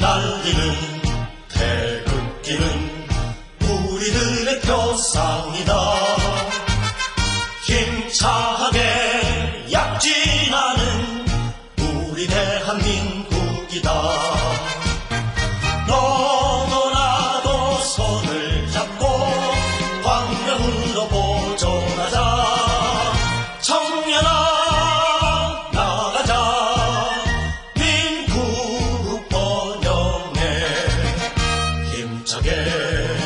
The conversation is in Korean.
날뛰는 태극기는 우리들의 표상이다. 힘차게 약진하는 우리 대한민국이다 Again.